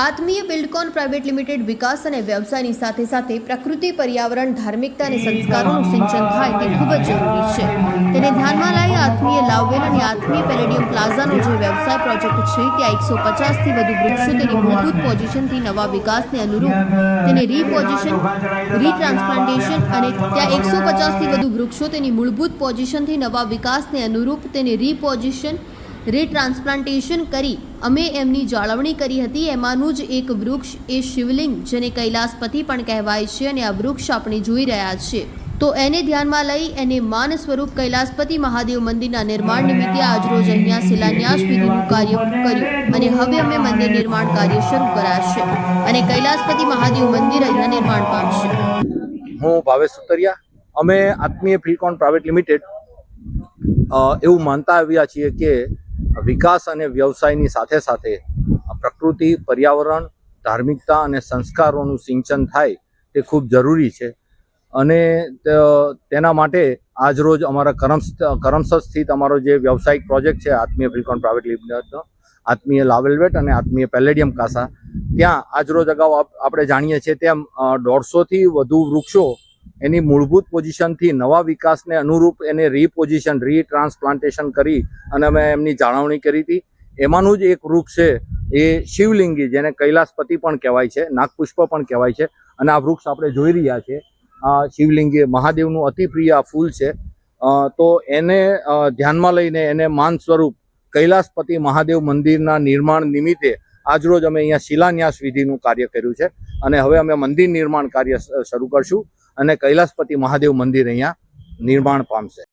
આત્મીય Buildcon private limited વિકાસ અને વ્યવસાયની સાથે સાથે પ્રકૃતિ, પર્યાવરણ, ધાર્મિકતા અને સંસ્કારોનું સિંચન થાય તે ખૂબ જ જરૂરી છે. તેને ધ્યાનમાં લઈ આત્મીય લાવવેલ અને આત્મીય પેલેડિયમ પ્લાઝાનો જે વ્યવસાય પ્રોજેક્ટ છે, ત્યાં એકસો પચાસથી વધુ વૃક્ષો તેની મૂળભૂત પોઝિશનથી નવા વિકાસને અનુરૂપ તેને રીપોઝિશન રીટ્રાન્સપ્લાન્ટેશન અને ત્યાં એકસો પચાસથી વધુ વૃક્ષો તેની મૂળભૂત પોઝિશનથી નવા વિકાસને અનુરૂપ તેને રીપોઝિશન રીટ્રાન્સપ્લાન્ટેશન કરી અમે એમની જાળવણી કરી હતી. એમાંનું જ એક વૃક્ષ એ શિવલિંગ, જેને કૈલાસપતિ પણ કહેવાય છે અને આ વૃક્ષ આપણે જોઈ રહ્યા છીએ. તો એને ધ્યાનમાં લઈ એને માન સ્વરૂપ કૈલાસપતિ મહાદેવ મંદિરના નિર્માણ નિમિત્તે આજરોજ અહીંયા શિલાન્યાસ વિધિનું કાર્ય કર્યું અને હવે અમે મંદિર નિર્માણ કાર્ય શરૂ કરાશે અને કૈલાસપતિ મહાદેવ મંદિર અહીંયા નિર્માણ પામશે. હું ભાવેશ સુતરિયા. અમે આત્મીય ફિલકોન પ્રાઇવેટ લિમિટેડ એવું માનતા આવ્યા છીએ કે વિકાસ અને વ્યવસાયની સાથે સાથે પ્રકૃતિ, પર્યાવરણ, ધાર્મિકતા અને સંસ્કારોનું સિંચન થાય તે ખૂબ જરૂરી છે. અને તેના માટે આજરોજ અમારા કરમસ કરમસદ સ્થિત અમારો જે વ્યવસાયિક પ્રોજેક્ટ છે, આત્મીય ફિલકોન પ્રાઇવેટ લિમિટેડનો આત્મીય લાવેલવેટ અને આત્મીય પેલેડિયમ કાસા. ત્યાં આજરોજ અગાઉ આપ- આપણે જાણીએ છીએ તેમ દોઢસોથી વધુ વૃક્ષો એની મૂળભૂત પોઝિશનથી નવા વિકાસને અનુરૂપ એને રીપોઝિશન રીટ્રાન્સપ્લાન્ટેશન કરી અને અમે એમની જાળવણી કરી હતી. એમાંનું જ એક વૃક્ષ છે એ શિવલિંગી, જેને કૈલાસપતિ પણ કહેવાય છે, નાગપુષ્પ પણ કહેવાય છે. અને આ વૃક્ષ આપણે જોઈ રહ્યા છીએ. આ શિવલિંગી મહાદેવનું અતિ પ્રિય આ ફૂલ છે. તો એને ધ્યાનમાં લઈને એને માન સ્વરૂપ કૈલાસપતિ મહાદેવ મંદિરના નિર્માણ નિમિત્તે આજરોજ અમે અહીંયા શિલાન્યાસ વિધિનું કાર્ય કર્યું છે અને હવે અમે મંદિર નિર્માણ કાર્ય શરૂ કરશું અને કૈલાસપતિ મહાદેવ મંદિર અહીંયા નિર્માણ પામશે.